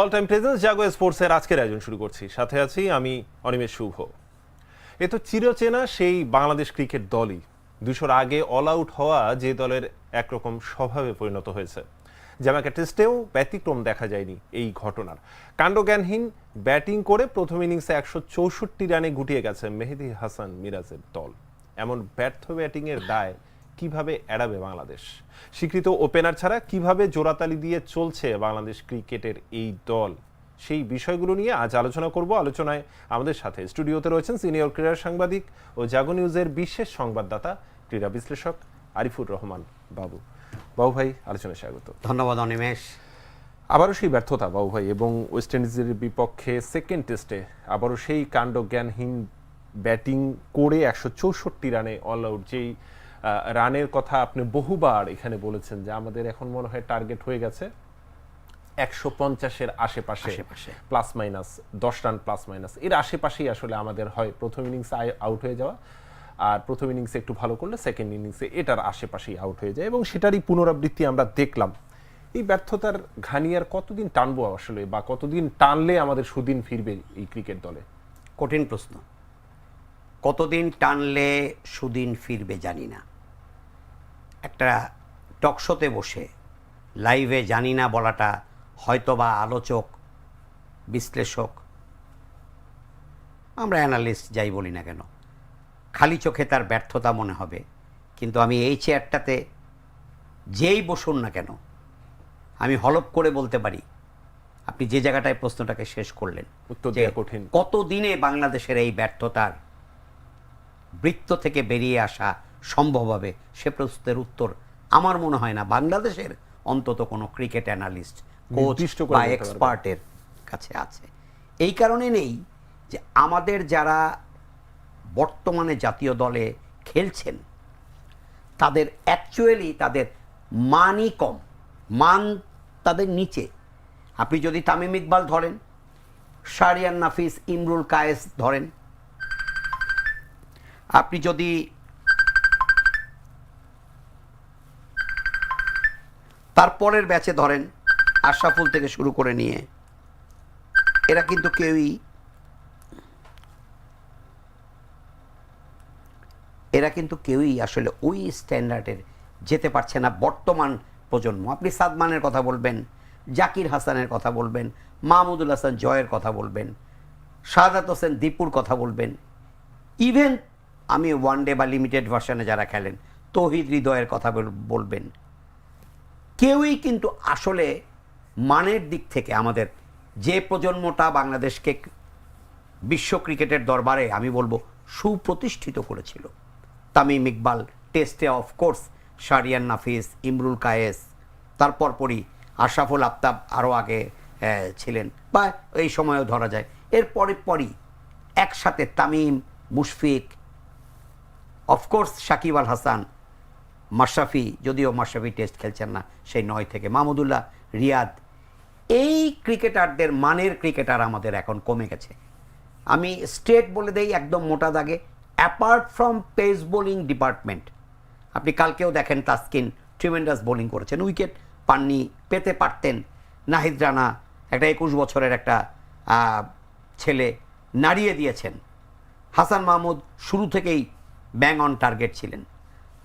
All time presence জাগো স্পোর্টসের আজকের আয়োজন শুরু করছি। সাথে আছি আমি অনিমেষ শুভ। এ তো চিরচেনা সেই বাংলাদেশ ক্রিকেট দলই। দুশোর আগে অল আউট হওয়া যে দলের একরকম স্বভাবে পরিণত হয়েছে। জ্যামাইকা টেস্টেও ব্যতিক্রম দেখা যায়নি এই ঘটনার। কাণ্ডজ্ঞানহীন ব্যাটিং করে প্রথম ইনিংসে একশো চৌষট্টি রানে গুটিয়ে গেছে মেহেদি হাসান মিরাজের দল। এমন ব্যর্থ ব্যাটিংয়ের দায় কীভাবে এড়াবে বাংলাদেশ? স্বীকৃত ওপেনার ছাড়া কীভাবে জোড়াতালি দিয়ে চলছে বাংলাদেশ ক্রিকেটের এই দল? সেই বিষয়গুলো নিয়ে আজ আলোচনা করব। আলোচনায় আমাদের সাথে স্টুডিওতে রয়েছেন সিনিয়র ক্রীড়া সাংবাদিক ও জাগো নিউজের বিশেষ সংবাদদাতা ক্রীড়া বিশ্লেষক আরিফুর রহমান বাবু। বাবু ভাই আলোচনায় স্বাগত। ধন্যবাদ অনিমেষ। আবারও সেই ব্যর্থতা বাবু ভাই এবং ওয়েস্ট ইন্ডিজের বিপক্ষে সেকেন্ড টেস্টে আবারও সেই কাণ্ড জ্ঞানহীন ব্যাটিং করে একশো চৌষট্টি রানে অল আউট যেই রানের কথা আপনি বহুবার এখানে বলেছেন যে আমাদের এখন মনে হয় টার্গেট হয়ে গেছে একশো পঞ্চাশের আশেপাশে। প্লাস মাইনাস দশ রান প্লাস মাইনাস এর আশেপাশেই আসলে আমাদের হয় প্রথম ইনিংসে আউট হয়ে যাওয়া। আর প্রথম ইনিংসে একটু ভালো করলে সেকেন্ড ইনিংসে এটার আশেপাশেই আউট হয়ে যায় এবং সেটারই পুনরাবৃত্তি আমরা দেখলাম। এই ব্যর্থতার ঘানিয়ার কতদিন টানবো আসলে বা কতদিন টানলে আমাদের সুদিন ফিরবে এই ক্রিকেট দলে? কঠিন প্রশ্ন। কতদিন টানলে সুদিন ফিরবে জানি না। একটা টকশোতে বসে লাইভে জানি না বলাটা হয়তোবা আলোচক বিশ্লেষক আমরা অ্যানালিস্ট যাই বলি না কেন খালি চোখে তার ব্যর্থতা মনে হবে কিন্তু আমি এই চেয়ারটাতে যেই বসুন না কেন আমি হলপ করে বলতে পারি আপনি যে জায়গাটায় প্রশ্নটাকে শেষ করলেন উত্তর দেওয়া কঠিন। কতদিনে বাংলাদেশের এই ব্যর্থতার বৃত্ত থেকে বেরিয়ে আসা সম্ভব হবে? সে প্রশ্নের উত্তর আমার মনে হয় না। বাংলাদেশের অন্তত কোনো ক্রিকেট অ্যানালিস্ট কোচ বা এক্সপার্টের কাছে আছে। এই কারণে নেই যে আমাদের যারা বর্তমানে জাতীয় দলে খেলছেন তাদের অ্যাকচুয়ালি তাদের মানই কম। মান তাদের নিচে। আপনি যদি তামিম ইকবাল ধরেন শারিয়ান নাফিস ইমরুল কায়েস ধরেন আপনি যদি তারপরের ব্যাচে ধরেন আশরাফুল থেকে শুরু করে নিয়ে। এরা কিন্তু কেউই এরা কিন্তু কেউই আসলে ওই স্ট্যান্ডার্ডের যেতে পারছে না বর্তমান প্রজন্ম। আপনি সাদমানের কথা বলবেন, জাকির হাসানের কথা বলবেন, মাহমুদুল হাসান জয়ের কথা বলবেন শাহাদাত হোসেন দীপুর কথা বলবেন। ইভেন আমি ওয়ান ডে বা লিমিটেড ভার্সনে যারা খেলেন, তৌহিদ হৃদয়ের কথা বল- বলবেন। কেউই কিন্তু আসলে মানের দিক থেকে আমাদের যে প্রজন্মটা বাংলাদেশকে বিশ্ব ক্রিকেটের দরবারে, আমি বলব, সুপ্রতিষ্ঠিত করেছিল। তামিম ইকবাল, টেস্টে অফকোর্স শারিয়ান নাফিস, ইমরুল কায়েস, তারপর পরই আশরাফুল আফতাব আরও আগে ছিলেন, বা এই সময়ও ধরা যায়। এর পরে পরই একসাথে তামিম, মুশফিক অফকোর্স সাকিব আল হাসান মাশরাফি, যদিও মাশরাফি টেস্ট খেলছেন না, সেই নয় থেকে। মাহমুদুল্লাহ রিয়াদ, এই ক্রিকেটারদের মানের ক্রিকেটার আমাদের এখন কমে গেছে। আমি স্টেট বলে দেই একদম মোটা দাগে apart from pace bowling department আপনি কালকেও দেখেন তাস্কিন ট্রিমেন্ডাস বোলিং করেছেন। উইকেট পাননি, পেতে পারতেন। নাহিদ রানা, একটা একুশ বছরের একটা ছেলে নাড়িয়ে দিয়েছেন। হাসান মাহমুদ শুরু থেকেই ব্যাং অন টার্গেট ছিলেন।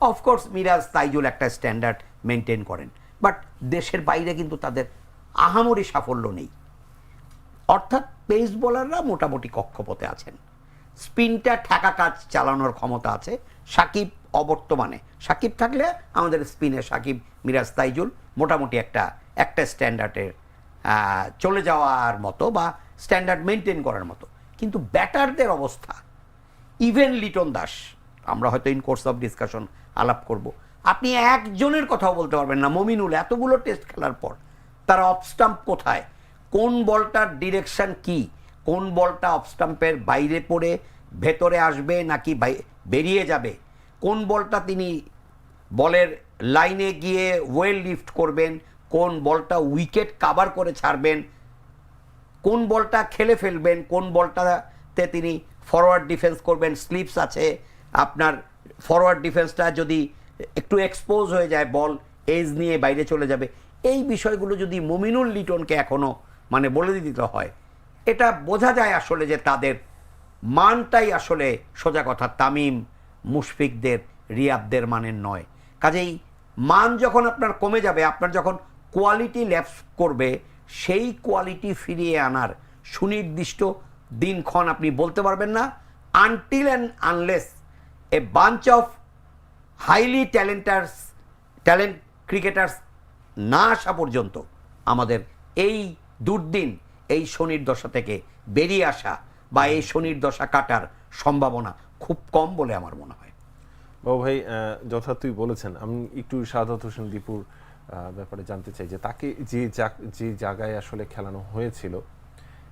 অফকোর্স মিরাজ তাইজুল একটা স্ট্যান্ডার্ড মেনটেন করেন। বাট দেশের বাইরে কিন্তু তাদের আহামরি সাফল্য নেই। অর্থাৎ পেস বোলাররা মোটামুটি কক্ষপথে আছেন। স্পিনটা ঠেকা কাজ চালানোর ক্ষমতা আছে। সাকিব অবর্তমানে। সাকিব থাকলে আমাদের স্পিনে সাকিব মিরাজ তাইজুল মোটামুটি একটা একটা স্ট্যান্ডার্ডের চলে যাওয়ার মতো বা স্ট্যান্ডার্ড মেনটেন করার মতো। কিন্তু ব্যাটারদের অবস্থা ইভেন লিটন দাস আমরা হয়তো ইন কোর্স অফ ডিসকাশন আলাপ করব। আপনি একজনের কথাও বলতে পারবেন না। মমিনুল, এতগুলো টেস্ট খেলার পর তার অফস্টাম্প কোথায়? কোন বলটার ডিরেকশন কি? কোন বলটা অফস্টাম্পের বাইরে পড়ে, ভেতরে আসবে নাকি বেরিয়ে যাবে? কোন বলটা তিনি বলের লাইনে গিয়ে ওয়েল লিফট করবেন? কোন বলটা উইকেট কাভার করে ছাড়বেন? কোন বলটা খেলে ফেলবেন? কোন বলটাতে তিনি ফরওয়ার্ড ডিফেন্স করবেন? স্লিপস আছে। আপনার ফরওয়ার্ড ডিফেন্সটা যদি একটু এক্সপোজ হয়ে যায় বল এজ নিয়ে বাইরে চলে যাবে। এই বিষয়গুলো যদি মমিনুল লিটনকে এখনও মানে বলে দিতে হয়, এটা বোঝা যায় আসলে যে তাদের মানটাই আসলে সোজা কথা, তামিম মুশফিকদের রিয়াবদের মানের নয়। কাজেই মান যখন আপনার কমে যাবে, আপনার যখন কোয়ালিটি ল্যাপস করবে, সেই কোয়ালিটি ফিরিয়ে আনার সুনির্দিষ্ট দিনক্ষণ আপনি বলতে পারবেন না until and unless a bunch of highly talenters talent cricketers না আসা পর্যন্ত আমাদের এই দুর্দিন, এই শনির দশা থেকে বেরিয়ে আসা বা এই শনির দশা কাটার সম্ভাবনা খুব কম বলে আমার মনে হয়। বাবু ভাই যথার্থই বলেছেন। আমি একটু সাদাত হোসেন দীপুর ব্যাপারে জানতে চাই যে তাকে যে যে জায়গায় আসলে খেলানো হয়েছিল,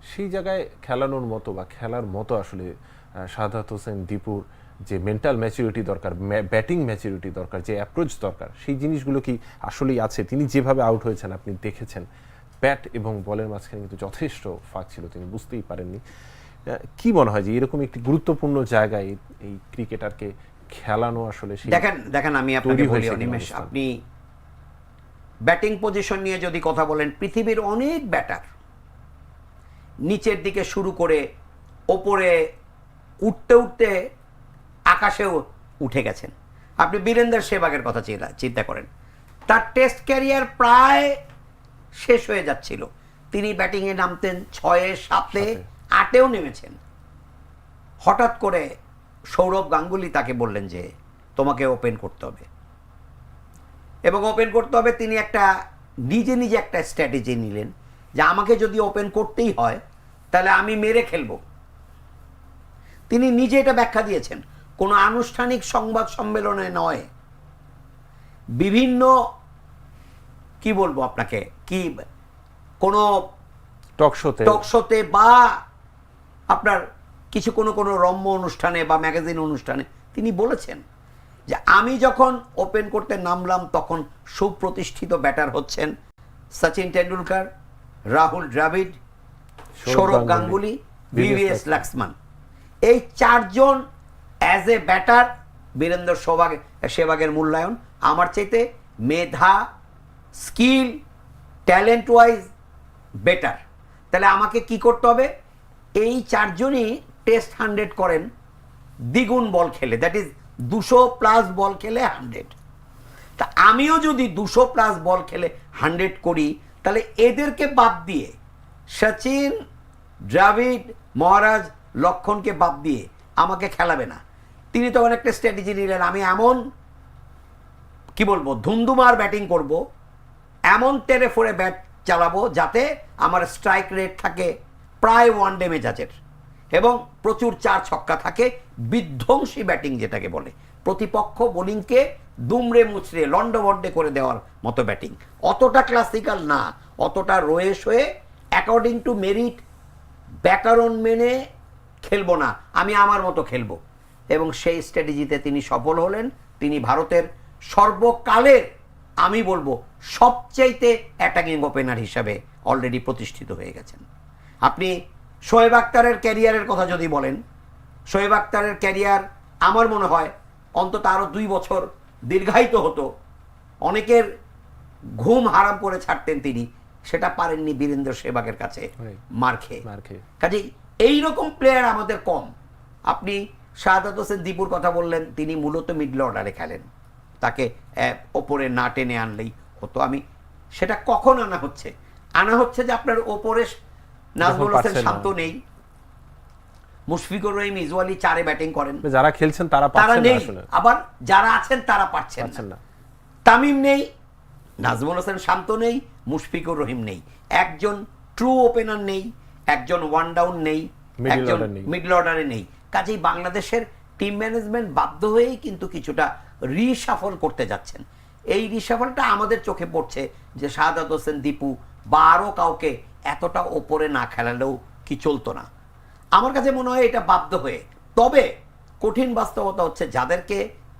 সেই জায়গায় খেলানোর মতো বা খেলার মতো আসলে সাদাত হোসেন দীপুর যে মেন্টাল ম্যাচুরিটি দরকার ব্যাটিং ম্যাচুরিটি দরকার যে অ্যাপ্রোচ দরকার সেই জিনিসগুলো কি আসলেই আছে? তিনি যেভাবে আউট হয়েছেন আপনি দেখেছেন। ব্যাট এবং বলের মাঝখানে কিন্তু যথেষ্ট ফাঁক ছিল তিনি বুঝতেই পারেননি। কি মনে হয় যে এরকম একটি গুরুত্বপূর্ণ জায়গায় এই ক্রিকেটারকে খেলানো আসলে দেখেন দেখেন আমি আপনাকে বলি অনিমেষ আপনি ব্যাটিং পজিশন নিয়ে যদি কথা বলেন পৃথিবীর অনেক ব্যাটার নিচের দিকে শুরু করে ওপরে উঠতে উঠতে আকাশেও উঠে গেছেন। আপনি বীরেন্দ্র সেবাগের কথা চিন্তা- চিন্তা করেন। তার টেস্ট ক্যারিয়ার প্রায় শেষ হয়ে যাচ্ছিল। তিনি ব্যাটিংয়ে নামতেন ছয়ে সাতে আটেও নেমেছেন। হঠাৎ করে সৌরভ গাঙ্গুলি তাকে বললেন যে তোমাকে ওপেন করতে হবে। এবং ওপেন করতে হবে তিনি একটা নিজে নিজে একটা স্ট্র্যাটেজি নিলেন যে আমাকে যদি ওপেন করতেই হয় তাহলে আমি মেরে খেলব। তিনি নিজে এটা ব্যাখ্যা দিয়েছেন। কোনো আনুষ্ঠানিক সংবাদ সম্মেলনে নয়। বিভিন্ন কি বলব আপনাকে কি কোনো টক শোতে টক শোতে বা আপনার কিছু কোনো কোনো রম্য অনুষ্ঠানে বা ম্যাগাজিন অনুষ্ঠানে তিনি বলেছেন যে আমি যখন ওপেন করতে নামলাম তখন সুপ্রতিষ্ঠিত ব্যাটার হচ্ছেন সচিন টেন্ডুলকার রাহুল দ্রাবিড় সৌরভ গাঙ্গুলি ভিভিএস লাক্সমান। এই চারজন as a batter Virender Sehwag সেবাগের মূল্যায়ন, আমার চাইতে মেধা স্কিল ট্যালেন্ট ওয়াইজ বেটার তাহলে আমাকে কি করতে হবে? এই চারজনই টেস্ট হান্ড্রেড করেন, দ্বিগুণ বল খেলে দ্যাট ইজ দুশো প্লাস বল খেলে হান্ড্রেড তা আমিও যদি দুশো প্লাস বল খেলে হান্ড্রেড করি, তাহলে এদেরকে বাদ দিয়ে সচিন, দ্রাবিড, মহারাজ, লক্ষণকে বাদ দিয়ে আমাকে খেলাবে না। তিনি তখন একটা স্ট্র্যাটেজি নিলেন, আমি এমন, কি বলব ধুমধুমার ব্যাটিং করব, এমন টেরে ফোরে ব্যাট চালাবো যাতে আমার স্ট্রাইক রেট থাকে প্রায় ওয়ান ডে মেজাজের এবং প্রচুর চার ছক্কা থাকে, বিধ্বংসী ব্যাটিং যেটাকে বলে। প্রতিপক্ষ বোলিংকে দুমড়ে মুচড়ে লন্ডভন্ডে করে দেওয়ার মতো ব্যাটিং অতটা ক্লাসিক্যাল না, অতটা রয়েস হয়ে অ্যাকর্ডিং টু মেরিট ব্যাকরণ মেনে খেলব না, আমি আমার মতো খেলব। এবং সেই স্ট্র্যাটেজিতে তিনি সফল হলেন। তিনি ভারতের সর্বকালের আমি বলব সবচাইতে অ্যাটাকিং ওপেনার হিসাবে অলরেডি প্রতিষ্ঠিত হয়ে গেছেন। আপনি শোয়েব আক্তারের ক্যারিয়ারের কথা যদি বলেন শোয়েব আক্তারের ক্যারিয়ার আমার মনে হয় অন্তত আরও দুই বছর দীর্ঘায়িত হতো। অনেকের ঘুম হারাম করে ছাড়তেন তিনি সেটা পারেননি বীরেন্দ্র সেবাগের কাছে Right. মার খেয়ে। কাজেই এইরকম প্লেয়ার আমাদের কম। আপনি শাহাদাত হোসেন দীপুর কথা বললেন তিনি মূলত মিডল অর্ডারে খেলেন। তাকে ওপরে না টেনে আনলেই হতো। আমি সেটা কখন আনা হচ্ছে? আনা হচ্ছে যে আপনার ওপরে নাজমুল হোসেন শান্ত নেই। মুশফিকুর রহিম ইজওয়ালি চারে ব্যাটিং করেন। যারা খেলছেন তারা তারা নেই। আবার যারা আছেন তারা পাচ্ছেন না। তামিম নেই নাজমুল হোসেন শান্ত নেই মুশফিকুর রহিম নেই। একজন ট্রু ওপেনার নেই একজন ওয়ান ডাউন নেই একজন নেই। মিডল অর্ডারে নেই। কাজেই বাংলাদেশের টিম ম্যানেজমেন্ট বাধ্য হয়েই কিন্তু কিছুটা রিসাফল করতে যাচ্ছেন। এই রিসাফলটা আমাদের চোখে পড়ছে যে শাহাদাত হোসেন দীপু বা কাউকে এতটা ওপরে না খেলালেও কি চলতো না। আমার কাছে মনে হয় এটা বাধ্য হয়ে। তবে কঠিন বাস্তবতা হচ্ছে যাদেরকে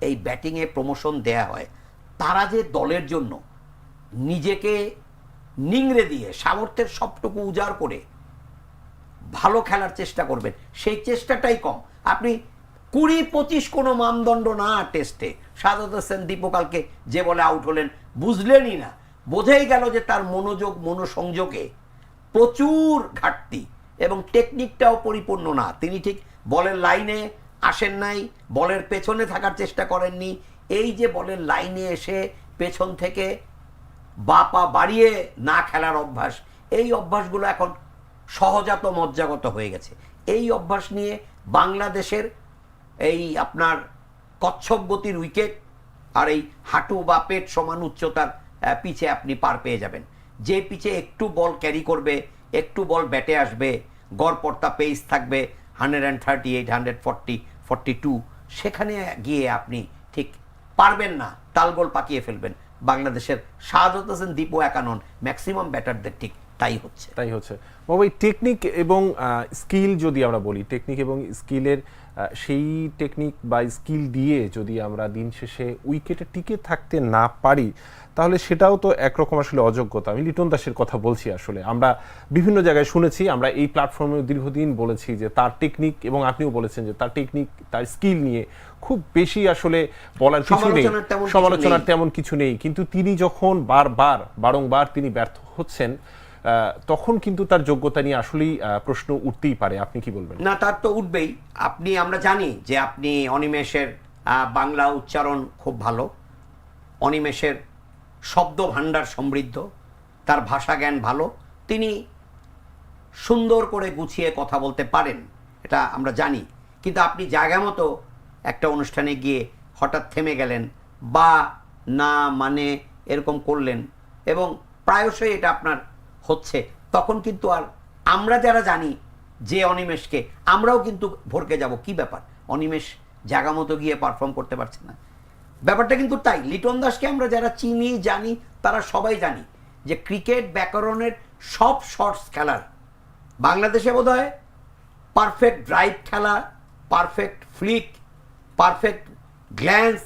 এই ব্যাটিংয়ে প্রমোশন দেয়া হয়, তারা যে দলের জন্য নিজেকে নিংড়ে দিয়ে সামর্থ্যের সবটুকু উজাড় করে ভালো খেলার চেষ্টা করবেন। সেই চেষ্টাটাই কম। আপনি কুড়ি পঁচিশ কোনো মানদণ্ড না টেস্টে সাদাত হোসেন দীপকালকে যে বলে আউট হলেন, বুঝলেনই না। বোঝাই গেল যে তার মনোযোগ, মনোসংযোগে প্রচুর ঘাটতি এবং টেকনিকটাও পরিপূর্ণ না। তিনি ঠিক বলের লাইনে আসেন নাই, বলের পেছনে থাকার চেষ্টা করেননি। এই যে বলের লাইনে এসে পেছন থেকে বাপা বাড়িয়ে না খেলার অভ্যাস, এই অভ্যাসগুলো এখন সহজাত মজ্জাগত হয়ে গেছে। এই অভ্যাস নিয়ে বাংলাদেশের এই আপনার কচ্ছপ গতির উইকেট আর এই হাঁটু বা পেট সমান উচ্চতার পিচে আপনি পার পেয়ে যাবেন। যে পিচে একটু বল ক্যারি করবে, একটু বল ব্যাটে আসবে, গড়পড়তা পেস থাকবে hundred and thirty eight hundred forty forty two সেখানে গিয়ে আপনি ঠিক পারবেন না, তালগোল পাকিয়ে ফেলবেন। বাংলাদেশের শাহাদত হোসেন, দীপু একানন ম্যাক্সিমাম ব্যাটারদের ঠিক তাই হচ্ছে। তাই হচ্ছে। বাবা এই টেকনিক এবং স্কিল যদি আমরা বলি টেকনিক এবং স্কিলের সেই টেকনিক বা স্কিল দিয়ে যদি আমরা দিন শেষে উইকেটে টিকে থাকতে না পারি তাহলে সেটাও তো একরকম আসলে অযোগ্যতা। আমি লিটন দাসের কথা বলছি আসলে। আমরা বিভিন্ন জায়গায় শুনেছি আমরা এই প্ল্যাটফর্মে দীর্ঘদিন বলেছি যে তার টেকনিক এবং আপনিও বলেছেন যে তার টেকনিক তার স্কিল নিয়ে খুব বেশি আসলে বলার কিছু নেই। সমালোচনার তেমন কিছু নেই। কিন্তু তিনি যখন বারবার বারংবার তিনি ব্যর্থ হচ্ছেন তখন কিন্তু তার যোগ্যতা নিয়ে আসলেই প্রশ্ন উঠতেই পারে। আপনি কি বলবেন? না, তার তো উঠবেই। আপনি, আমরা জানি যে আপনি অনিমেষের বাংলা উচ্চারণ খুব ভালো। অনিমেষের শব্দ ভাণ্ডার সমৃদ্ধ। তার ভাষা জ্ঞান ভালো। তিনি সুন্দর করে গুছিয়ে কথা বলতে পারেন, এটা আমরা জানি। কিন্তু আপনি জায়গা মতো একটা অনুষ্ঠানে গিয়ে হঠাৎ থেমে গেলেন, বা, না মানে এরকম করলেন, এবং প্রায়শই এটা আপনার হচ্ছে, তখন কিন্তু আর আমরা যারা জানি যে অনিমেষকে, আমরাও কিন্তু ভরকে যাব। কি ব্যাপার? অনিমেষ জায়গা মতো গিয়ে পারফর্ম করতে পারছে না। ব্যাপারটা কিন্তু তাই, লিটন দাসকে আমরা যারা চিনি, জানি, তারা সবাই জানি যে ক্রিকেট ব্যাকরণের সব শর্টস খেলার, বাংলাদেশে বোধ হয় পারফেক্ট ড্রাইভ খেলা perfect flick perfect glance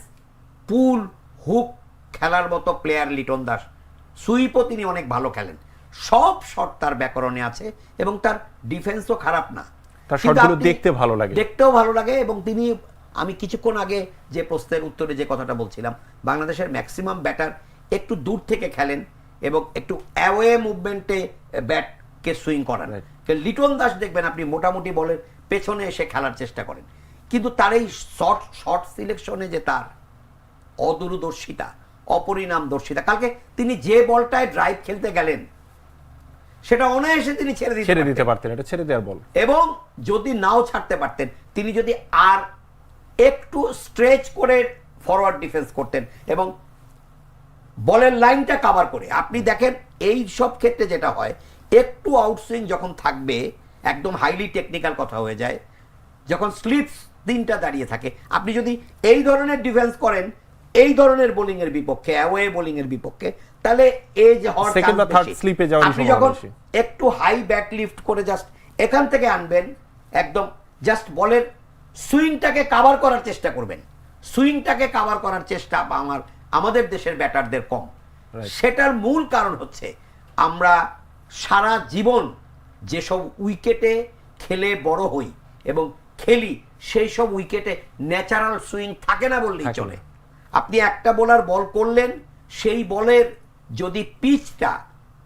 pull hook খেলার মতো প্লেয়ার লিটন দাস। সুইপও তিনি অনেক ভালো খেলেন। সব শট তার ব্যাকরণে আছে এবং তার ডিফেন্সও খারাপ না তার শটগুলো দেখতে ভালো লাগে। দেখতেও ভালো লাগে এবং তিনি আমি কিছুক্ষণ আগে যে প্রশ্নের উত্তরে যে কথাটা বলছিলাম বাংলাদেশের ম্যাক্সিমাম ব্যাটার একটু দূর থেকে খেলেন এবং একটু অ্যাওয়ে মুভমেন্টে ব্যাটকে সুইং করান. লিটন দাস দেখবেন আপনি মোটামুটি বলের পেছনে এসে খেলার চেষ্টা করেন কিন্তু তার এই শর্ট শর্ট সিলেকশনে যে তার অদূরদর্শিতা অপরিণামদর্শিতা কালকে তিনি যে বলটায় ড্রাইভ খেলতে গেলেন সেটা অনায়াসে তিনি ছেড়ে দিতে ছেড়ে দিতে পারতেন। এটা ছেড়ে দেওয়ার বল। এবং যদি নাও ছাড়তে পারতেন তিনি যদি আর একটু স্ট্রেচ করে ফরওয়ার্ড ডিফেন্স করতেন এবং বলের লাইনটা কাভার করে আপনি দেখেন এই সব ক্ষেত্রে যেটা হয় একটু আউটসুইং যখন থাকবে একদম হাইলি টেকনিক্যাল কথা হয়ে যায় যখন স্লিপস তিনটা দাঁড়িয়ে থাকে আপনি যদি এই ধরনের ডিফেন্স করেন এই ধরনের বোলিংয়ের বিপক্ষে অ্যাওয়ে বোলিংয়ের বিপক্ষে তাহলে এই যে হওয়ার Second বা third বেশি। slip আপনি যখন একটু হাই ব্যাক লিফট করে জাস্ট এখান থেকে আনবেন একদম জাস্ট বলের সুইংটাকে কাভার করার চেষ্টা করবেন। সুইংটাকে কাভার করার চেষ্টা বা আমার আমাদের দেশের ব্যাটারদের কম। সেটার মূল কারণ হচ্ছে আমরা সারা জীবন যেসব উইকেটে খেলে বড় হই এবং খেলি সেই সব উইকেটে ন্যাচারাল সুইং থাকে না বললেই চলে। আপনি একটা বোলার বল করলেন সেই বলের যদি পিচটা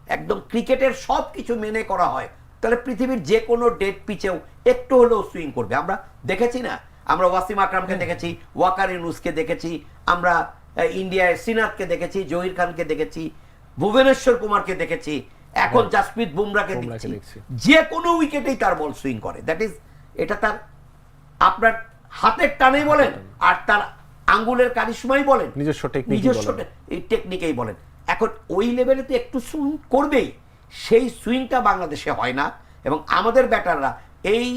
একদম ক্রিকেটের সব কিছু মেনে করা হয় তাহলে পৃথিবীর যে কোনো ডেড পিচেও একটু হলেও সুইং করবে। আমরা দেখেছি না? আমরা ওয়াসিম আকরামকে দেখেছি ওয়াকার ইউনুসকে দেখেছি আমরা ইন্ডিয়ায় শ্রীনাথকে দেখেছি জহির খানকে দেখেছি ভুবনেশ্বর কুমারকে দেখেছি এখন জাসপ্রীত বুমরাকে দেখছি। যে কোনো উইকেটেই তার বল সুইং করে। দ্যাট ইজ এটা তার আপনার হাতের টানেই বলেন আর তার আঙ্গুলের কারিশমাই বলেন। নিজস্ব technique-ই নিজস্ব টেকনিকেই বলেন। এখন ওই লেভেলে তো একটু সুইং করবেই। সেই সুইংটা বাংলাদেশে হয় না এবং আমাদের ব্যাটাররা এই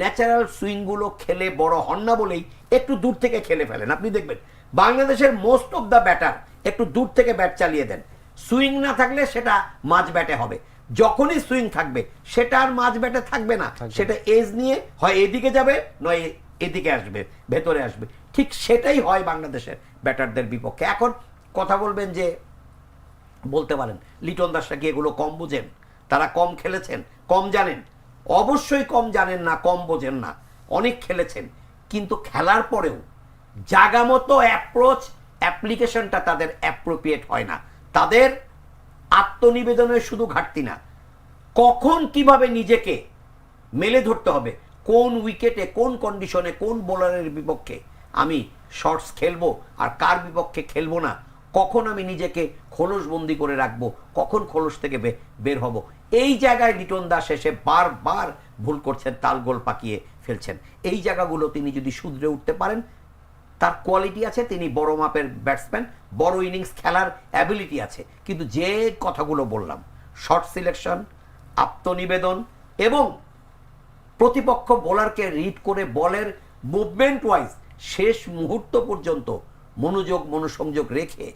ন্যাচারাল সুইংগুলো খেলে বড় হন না বলেই একটু দূর থেকে খেলে ফেলেন। আপনি দেখবেন বাংলাদেশের মোস্ট অফ দ্য ব্যাটার একটু দূর থেকে ব্যাট চালিয়ে দেন। সুইং না থাকলে সেটা মাঝ ব্যাটে হবে। যখনই সুইং থাকবে সেটা আর মাঝ ব্যাটে থাকবে না। সেটা এজ নিয়ে হয় এদিকে যাবে নয় এদিকে আসবে ভেতরে আসবে। ঠিক সেটাই হয় বাংলাদেশের ব্যাটারদের বিপক্ষে। এখন কথা বলবেন যে বলতে পারেন, লিটন দাসরা কি এগুলো কম বুঝেন? তারা কম খেলেছেন, কম জানেন। অবশ্যই কম জানেন না, কম বোঝেন না। অনেক খেলেছেন, কিন্তু খেলার পরেও জাগা মতো অ্যাপ্রোচ অ্যাপ্লিকেশনটা তাদের অ্যাপ্রোপ্রিয়েট হয় না। তাদের আত্মনিবেদনের শুধু ঘাটতি না। কখন কীভাবে নিজেকে মেলে ধরতে হবে, কোন উইকেটে কোন কন্ডিশনে কোন বোলারের বিপক্ষে আমি শর্টস খেলব আর কার বিপক্ষে খেলব না কখন আমি নিজেকে খোলসবন্দি করে রাখব? কখন খোলস থেকে বের হব? এই জায়গায় লিটন দাস এসে বারবার ভুল করছেন তালগোল পাকিয়ে ফেলছেন। এই জায়গাগুলো তিনি যদি শুধরে উঠতে পারেন, তার কোয়ালিটি আছে, তিনি বড় মাপের ব্যাটসম্যান বড় ইনিংস খেলার অ্যাবিলিটি আছে। কিন্তু যে কথাগুলো বললাম শর্ট সিলেকশন আত্মনিবেদন এবং প্রতিপক্ষ বোলারকে রিড করে বলের মুভমেন্ট ওয়াইজ শেষ মুহূর্ত পর্যন্ত মনোযোগ, মনোসংযোগ রেখে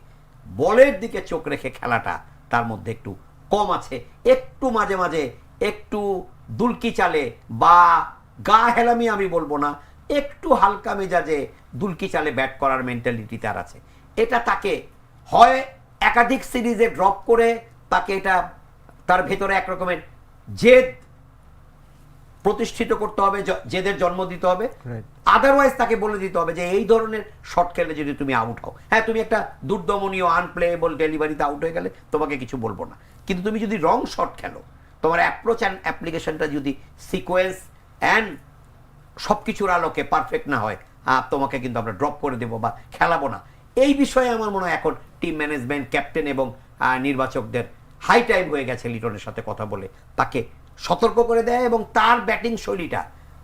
বলের দিকে চোখ রেখে খেলাটা, তার মধ্যে একটু কম আছে। একটু মাঝে মাঝে একটু দুলকি চালে বা গা হেলামি আমি বলব না, একটু হালকা মেজাজে দুলকি চালে ব্যাট করার মেন্টালিটি তার আছে। এটা তাকে হয় একাধিক সিরিজে ড্রপ করে, তাকে এটা তার ভেতরে এক রকমের জেদ প্রতিষ্ঠিত করতে হবে যেদের জন্ম দিতে হবে। আদারওয়াইজ তাকে বলে দিতে হবে যে এই ধরনের শর্ট খেলে যদি তুমি আউট হও। হ্যাঁ তুমি একটা দুর্দমনীয় আনপ্লেয়েবল ডেলিভারিতে আউট হয়ে গেলে তোমাকে কিছু বলব না। কিন্তু তুমি যদি রং শট খেলো তোমার অ্যাপ্রোচ অ্যান্ড অ্যাপ্লিকেশনটা যদি সিকোয়েন্স অ্যান্ড সব কিছুর আলোকে পারফেক্ট না হয় আহ, তোমাকে কিন্তু আমরা ড্রপ করে দেবো বা খেলাবো না। এই বিষয়ে আমার মনে হয় এখন টিম ম্যানেজমেন্ট ক্যাপ্টেন এবং নির্বাচকদের হাই টাইম হয়ে গেছে লিটনের সাথে কথা বলে। তাকে সতর্ক করে দেয় এবং তার ব্যাটিং শৈলীটা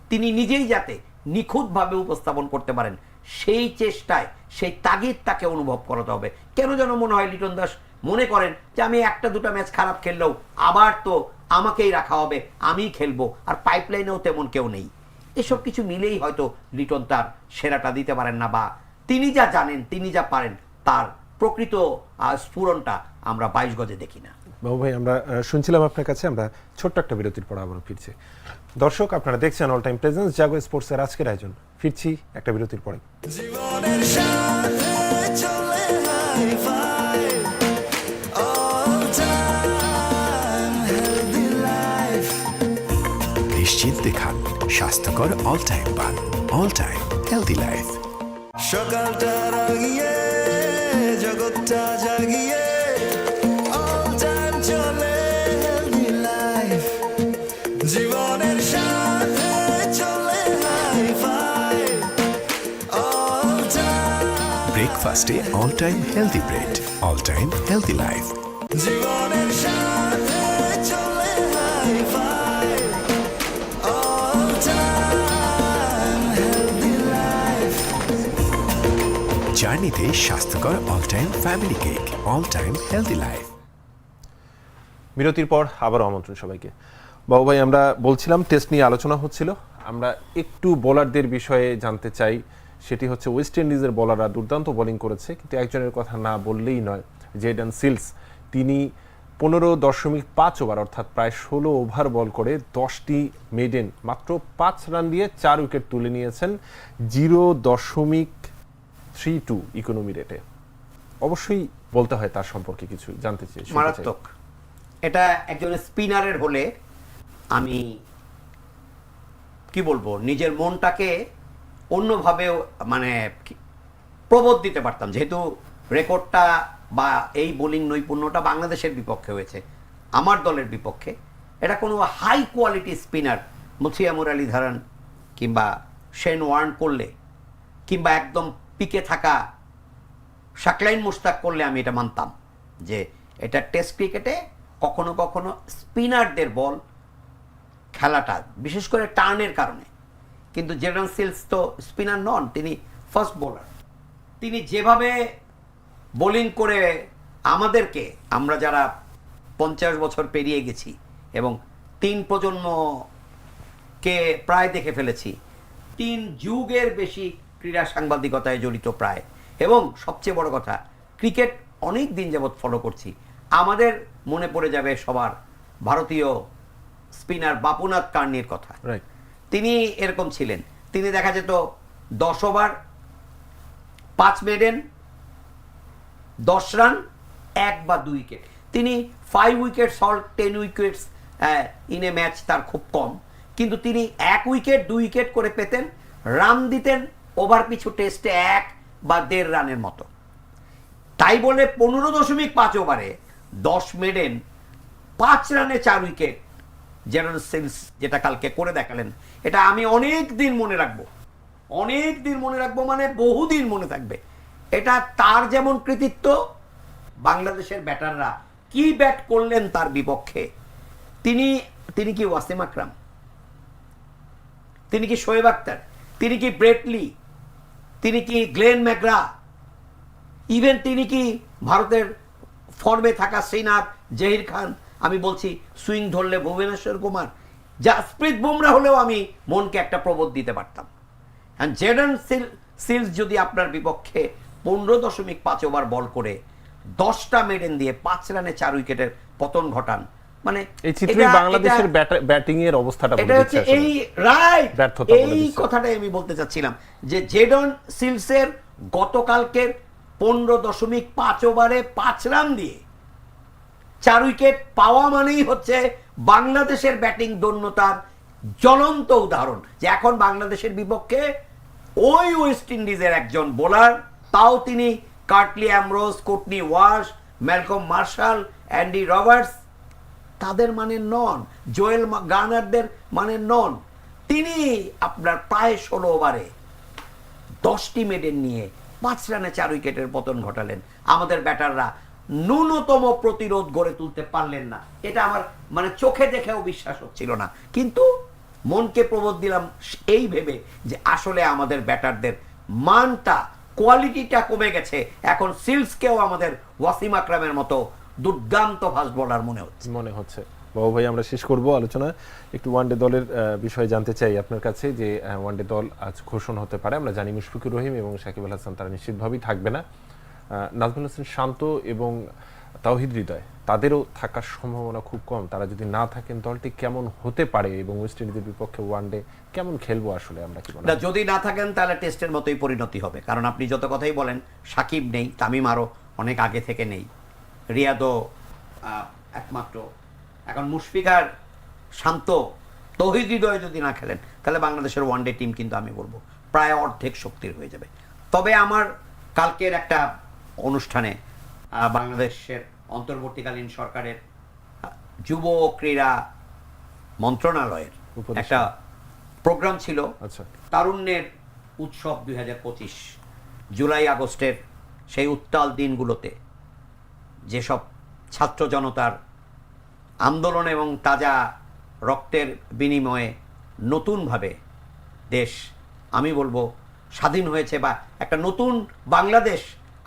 তিনি নিজেই যাতে নিখুঁতভাবে উপস্থাপন করতে পারেন সেই চেষ্টায় সেই তাগিদ তাকে অনুভব করাতে হবে। কেন যেন মনে হয় লিটন দাস মনে করেন যে আমি একটা দুটো ম্যাচ খারাপ খেললেও আবার তো আমাকেই রাখা হবে আমিই খেলব আর পাইপলাইনেও তেমন কেউ নেই। এসব কিছু মিলেই হয়তো লিটন তার সেরাটা দিতে পারেন না বা তিনি যা জানেন তিনি যা পারেন তার প্রকৃত আহ, স্ফুরণটা আমরা বাইশ গজে দেখি না। বাবু ভাই আমরা শুনছিলাম আপনার কাছে আমরা ছোট্ট একটা বিরতির পর আবারও ফিরছি। দর্শক আপনারা দেখছেন অল টাইম প্রেজেন্স জাগো স্পোর্টসের আজকের আয়োজন। ফিরছি একটা বিরতির পরে। জীবনের সাথে চলে hi fi. All time healthy life নিশ্চিন্তে খান স্বাস্থ্যকর অল টাইম পান। অল টাইম হেলদি লাইফ সকালটা রাগিয়ে ব্রেকফাস্টে all time healthy bread all time healthy life জীবনের সাথে চলে hi fi all time healthy life জার্নিতে স্বাস্থ্যকর all time family cake all time healthy life বিরতির পর আবারও আমন্ত্রণ সবাইকে। বাবু ভাই আমরা বলছিলাম টেস্ট নিয়ে আলোচনা হচ্ছিল। আমরা একটু বোলারদের বিষয়ে জানতে চাই। সেটি হচ্ছে ওয়েস্ট ইন্ডিজের বোলাররা দুর্দান্ত বোলিং করেছে, কিন্তু একজনের কথা না বললেই নয় জেডান সিলস তিনি পনেরো দশমিক পাঁচ ওভার অর্থাৎ প্রায় ষোলো ওভার বল করে দশটি মেডেন মাত্র পাঁচ রান দিয়ে চার উইকেট তুলে নিয়েছেন জিরো দশমিক থ্রি টু ইকোনমি রেটে অবশ্যই বলতে হয় তার সম্পর্কে কিছু, জানতে চাই। মারাত্মক। এটা একজন স্পিনারের হলে আমি কি বলব, নিজের মনটাকে অন্যভাবেও মানে প্রবোধ দিতে পারতাম। যেহেতু রেকর্ডটা বা এই বোলিং নৈপুণ্যটা বাংলাদেশের বিপক্ষে হয়েছে, আমার দলের বিপক্ষে, এটা কোনো হাই কোয়ালিটি স্পিনার মুথিয়ামুর মুরালি ধারান কিংবা শেন ওয়ার্ন করলে, কিংবা একদম পিকে থাকা শাকলাইন মুস্তাক করলে আমি এটা মানতাম যে এটা টেস্ট ক্রিকেটে কখনো কখনো স্পিনারদের বল খেলাটা, বিশেষ করে টার্নের কারণে কিন্তু জেরান সিলস তো স্পিনার নন, তিনি ফার্স্ট বোলার। তিনি যেভাবে বোলিং করে আমাদেরকে, আমরা যারা পঞ্চাশ বছর পেরিয়ে গেছি এবং তিন প্রজন্মকে প্রায় দেখে ফেলেছি, তিন যুগের বেশি ক্রীড়া সাংবাদিকতায় জড়িত প্রায়। এবং সবচেয়ে বড় কথা, ক্রিকেট অনেক দিন যাবৎ ফলো করছি। আমাদের মনে পড়ে যাবে সবার ভারতীয় স্পিনার বাপুনাথ কার্নির কথা। রাইট তিনি এরকম ছিলেন। তিনি দেখা যেত দশ ওভার পাঁচ মেডেন দশ রান এক বা দুই উইকেট তিনি five wicket salt ten wickets in a match তার খুব কম। কিন্তু তিনি এক উইকেট দুই উইকেট করে পেতেন রান দিতেন ওভার পিছু টেস্টে এক বা দেড় রানের মতো। তাই বলে পনেরো দশমিক পাঁচ ওভারে দশ মেডেন পাঁচ রানে চার উইকেট জেনারেল সিলস যেটা কালকে করে দেখালেন, এটা আমি অনেক দিন মনে রাখব। অনেক দিন মনে রাখব মানে বহুদিন মনে থাকবে। এটা তার যেমন কৃতিত্ব, বাংলাদেশের ব্যাটাররা কি ব্যাট করলেন তার বিপক্ষে। তিনি তিনি কি ওয়াসিম আকরাম? তিনি কি শোয়েব আক্তার তিনি কি ব্রেটলি তিনি কি গ্লেন ম্যাকরা? ইভেন তিনি কি ভারতের ফর্মে থাকা শ্রীনাথ, জহির খান আমি বলছি সুইং ধরলে ভুবনেশ্বর কুমার জাসপ্রীত বুমরা হলেও আমি মনকে একটা প্রবোধ দিতে পারতাম। জেডন সিল সিলস যদি আপনার বিপক্ষে পনেরো দশমিক পাঁচ ওভার বল করে দশটা মেডেন দিয়ে পাঁচ রানে চার উইকেটের পতন ঘটান মানে এই বাংলাদেশের ব্যাটিং এর অবস্থাটা এটা হচ্ছে এই রাইট এই কথাটাই আমি বলতে চাচ্ছিলাম যে জেডন সিলসের গতকালকের পনেরো দশমিক পাঁচ ওভারে পাঁচ রান দিয়ে চার উইকেট পাওয়া মানেই হচ্ছে বাংলাদেশের ব্যাটিং দন্যতার জ্বলন্ত উদাহরণ যে এখন বাংলাদেশের বিপক্ষে ওই ওয়েস্ট ইন্ডিজের একজন বোলার, তাও তিনি Curtly Ambrose, Courtney Walsh, Malcolm Marshall, Andy Roberts, তাদের মানে নন, জোয়েল গার্নারদের মানে নন। তিনি আপনার প্রায় ষোলো ওভারে দশটি মেডেন নিয়ে পাঁচ রানে চার উইকেটের পতন ঘটালেন। আমাদের ব্যাটাররা ন্যূনতম প্রতিরোধ গড়ে তুলতে পারলেন না। এটা আমার মানে চোখে দেখেও বিশ্বাস হচ্ছিল না। কিন্তু মনকে প্রবোধ দিলাম এই ভেবে যে আসলে আমাদের ব্যাটারদের মানটা, কোয়ালিটিটা কমে গেছে। এখন সিলসকেও আমাদের ওয়াসিম আকরামের মতো দুর্দান্ত ফাস্ট বোলার মনে হচ্ছে। মনে হচ্ছে। বাবু ভাই, আমরা শেষ করব আলোচনা। একটু ওয়ানডে দলের বিষয়ে জানতে চাই আপনার কাছে যে ওয়ানডে দল আজ ঘোষণা হতে পারে। আমরা জানি মুশফিকুর রহিম এবং সাকিব আল হাসান তারা নিশ্চিতভাবেই থাকবে না। নাজমুল হোসেন শান্ত এবং তাওহিদ হৃদয় তাদেরও থাকার সম্ভাবনা খুব কম। তারা যদি না থাকেন দলটি কেমন হতে পারে এবং ওয়েস্ট ইন্ডিজের বিপক্ষে ওয়ানডে কেমন খেলব আসলে আমরা কি না যদি না থাকেন তাহলে টেস্টের মতোই পরিণতি হবে। কারণ আপনি যত কথাই বলেন সাকিব নেই তামিম আরও অনেক আগে থেকে নেই। রিয়াদও একমাত্র। এখন মুশফিকার শান্ত তহিদ হৃদয় যদি না খেলেন তাহলে বাংলাদেশের ওয়ানডে টিম কিন্তু আমি বলব প্রায় অর্ধেক শক্তির হয়ে যাবে। তবে আমার কালকের একটা অনুষ্ঠানে বাংলাদেশের অন্তর্বর্তীকালীন সরকারের যুব ক্রীড়া মন্ত্রণালয়ের। একটা প্রোগ্রাম ছিল আচ্ছা তারুণ্যের উৎসব দু হাজার পঁচিশ জুলাই আগস্টের সেই উত্তাল দিনগুলোতে যেসব ছাত্র জনতার আন্দোলন এবং তাজা রক্তের বিনিময়ে নতুনভাবে দেশ আমি বলব স্বাধীন হয়েছে বা একটা নতুন বাংলাদেশ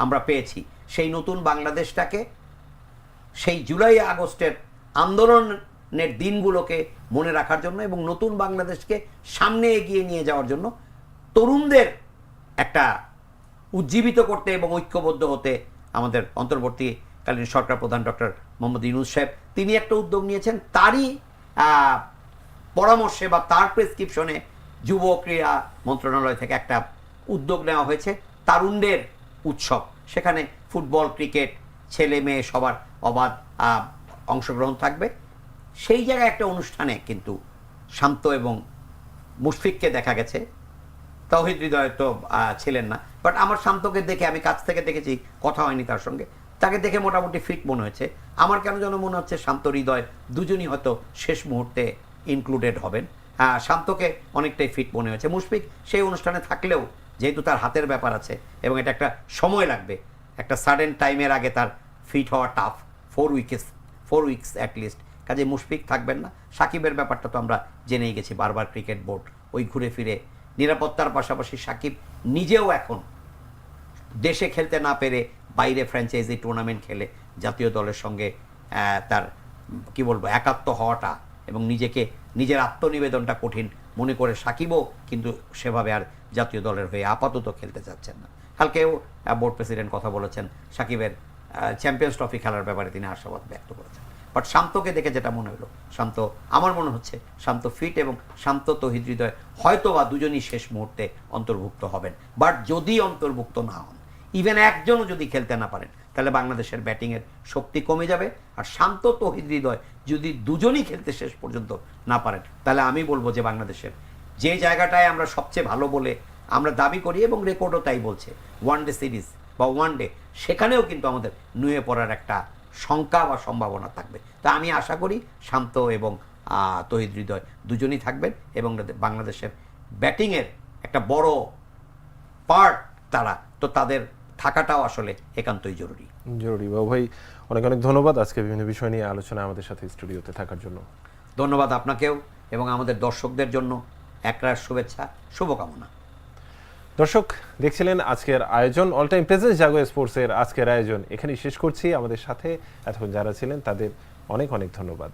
আমরা পেয়েছি। সেই নতুন বাংলাদেশটাকে, সেই জুলাই আগস্টের আন্দোলনের দিনগুলোকে মনে রাখার জন্য এবং নতুন বাংলাদেশকে সামনে এগিয়ে নিয়ে যাওয়ার জন্য তরুণদের একটা উজ্জীবিত করতে এবং ঐক্যবদ্ধ হতে আমাদের অন্তর্বর্তীকালীন সরকার প্রধান ডক্টর মোহাম্মদ ইউনুস সাহেব, তিনি একটা উদ্যোগ নিয়েছেন। তারই পরামর্শে বা তার প্রেসক্রিপশনে যুব ক্রীড়া মন্ত্রণালয় থেকে একটা উদ্যোগ নেওয়া হয়েছে। তারুণদের উৎসব। সেখানে ফুটবল, ক্রিকেট, ছেলে মেয়ে সবার অবাধ অংশগ্রহণ থাকবে। সেই জায়গায় একটা অনুষ্ঠানে কিন্তু শান্ত এবং মুশফিককে দেখা গেছে। তহিদ হৃদয় তো ছিলেন না। বাট আমার শান্তকে দেখে, আমি কাছ থেকে দেখেছি, কথা হয়নি তার সঙ্গে। তাকে দেখে মোটামুটি ফিট মনে হয়েছে। আমার কেন যেন মনে হচ্ছে শান্ত হৃদয় দুজনই হয়তো শেষ মুহূর্তে ইনক্লুডেড হবেন। শান্তকে অনেকটাই ফিট মনে হয়েছে। মুশফিক সেই অনুষ্ঠানে থাকলেও যেহেতু তার হাতের ব্যাপার আছে এবং এটা একটা সময় লাগবে, একটা সাডেন টাইমের আগে তার ফিট হওয়া tough four weeks four weeks at least কাজে মুশফিক থাকবেন না। সাকিবের ব্যাপারটা তো আমরা জেনেই গেছি বারবার ক্রিকেট বোর্ড ওই ঘুরে ফিরে। নিরাপত্তার পাশাপাশি সাকিব নিজেও এখন দেশে খেলতে না পেরে বাইরে ফ্র্যাঞ্চাইজি টুর্নামেন্ট খেলে জাতীয় দলের সঙ্গে তার, কি বলব, একাত্ম হওয়াটা এবং নিজেকে নিজের আত্মনিবেদনটা কঠিন মনে করে সাকিবও কিন্তু সেভাবে আর জাতীয় দলের হয়ে আপাতত খেলতে চাচ্ছেন না। কালকেও বোর্ড প্রেসিডেন্ট কথা বলেছেন, সাকিবের চ্যাম্পিয়ন্স ট্রফি খেলার ব্যাপারে তিনি আশাবাদ ব্যক্ত করেছেন। বাট শান্তকে দেখে যেটা মনে হলো, শান্ত, আমার মনে হচ্ছে শান্ত ফিট এবং শান্ত তহিদ হৃদয় হয়তো বা দুজনই শেষ মুহূর্তে অন্তর্ভুক্ত হবেন। বাট যদি অন্তর্ভুক্ত না হন ইভেন একজনও যদি খেলতে না পারেন তাহলে বাংলাদেশের ব্যাটিংয়ের শক্তি কমে যাবে আর শান্ত তহিদ হৃদয় যদি দুজনই খেলতে শেষ পর্যন্ত না পারেন, তাহলে আমি বলব যে বাংলাদেশের যে জায়গাটায় আমরা সবচেয়ে ভালো বলে আমরা দাবি করি এবং রেকর্ডও তাই বলছে ওয়ান ডে সিরিজ বা ওয়ান ডে সেখানেও কিন্তু আমাদের নুয়ে পড়ার একটা শঙ্কা বা সম্ভাবনা থাকবে। তা আমি আশা করি শান্ত এবং তহিদ হৃদয় দুজনই থাকবেন এবং বাংলাদেশের ব্যাটিংয়ের একটা বড় পার্ট তারা, তো তাদের থাকাটাও আসলে একান্তই জরুরি। জরুরি। বাবু ভাই অনেক অনেক ধন্যবাদ আজকে বিভিন্ন বিষয় নিয়ে আলোচনা আমাদের সাথে স্টুডিওতে থাকার জন্য। ধন্যবাদ আপনাকেও এবং আমাদের দর্শকদের জন্য। একরার শুভেচ্ছা শুভকামনা। দর্শক দেখছিলেন আজকের আয়োজন অল টাইম প্রেজেন্স জাগো স্পোর্টসের আজকের আয়োজন। এখানেই শেষ করছি। আমাদের সাথে এতক্ষণ যারা ছিলেন তাদের অনেক অনেক ধন্যবাদ।